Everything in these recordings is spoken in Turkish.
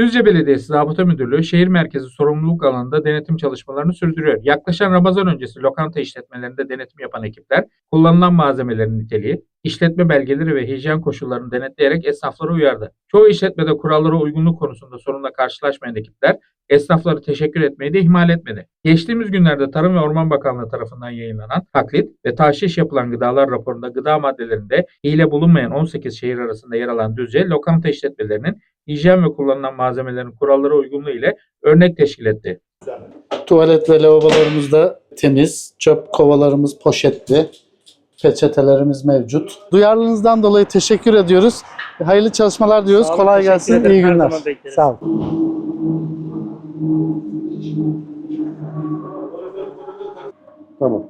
Düzce Belediyesi Zabıta Müdürlüğü şehir merkezi sorumluluk alanında denetim çalışmalarını sürdürüyor. Yaklaşan Ramazan öncesi lokanta işletmelerinde denetim yapan ekipler kullanılan malzemelerin niteliği, işletme belgeleri ve hijyen koşullarını denetleyerek esnafları uyardı. Çoğu işletmede kurallara uygunluk konusunda sorunla karşılaşmayan ekipler esnafları teşekkür etmeyi de ihmal etmedi. Geçtiğimiz günlerde Tarım ve Orman Bakanlığı tarafından yayınlanan taklit ve tahşiş yapılan gıdalar raporunda gıda maddelerinde hile bulunmayan 18 şehir arasında yer alan Düzce lokanta işletmelerinin hijyen ve kullanılan malzemelerin kurallara uygunluğu ile örnek teşkil etti. Tuvalet ve lavabolarımız da temiz. Çöp kovalarımız poşetli. Peçetelerimiz mevcut. Duyarlılığınızdan dolayı teşekkür ediyoruz. Hayırlı çalışmalar diyoruz. Sağ olun, Kolay gelsin. ederim. İyi günler. Sağ olun. Tamam.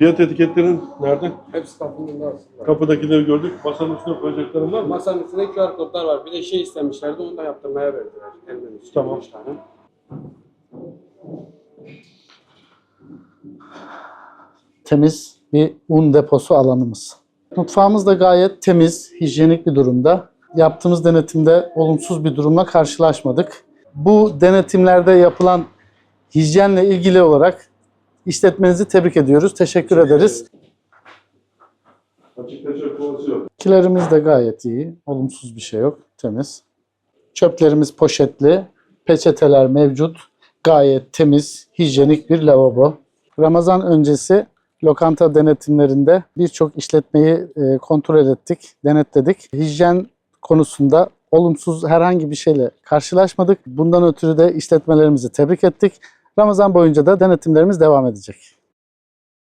Fiyat etiketlerin nerede? Hepsi kapının arasında. Kapıdakileri gördük. Masanın üstüne koyacakların var mı? Masanın üstünde QR kodlar var. Bir de şey istemişlerdi onu da yaptırmaya verdiler. Elmen üstü. Tamam. üç tane. Temiz bir un deposu alanımız. Mutfağımız da gayet temiz, hijyenik bir durumda. Yaptığımız denetimde olumsuz bir durumla karşılaşmadık. Bu denetimlerde yapılan hijyenle ilgili olarak işletmenizi tebrik ediyoruz. Teşekkür ederiz. Kilerimiz de gayet iyi. Olumsuz bir şey yok. Temiz. Çöplerimiz poşetli. Peçeteler mevcut. Gayet temiz, hijyenik bir lavabo. Ramazan öncesi lokanta denetimlerinde birçok işletmeyi e, kontrol ettik, denetledik. Hijyen konusunda olumsuz herhangi bir şeyle karşılaşmadık. Bundan ötürü de işletmelerimizi tebrik ettik. Ramazan boyunca da denetimlerimiz devam edecek.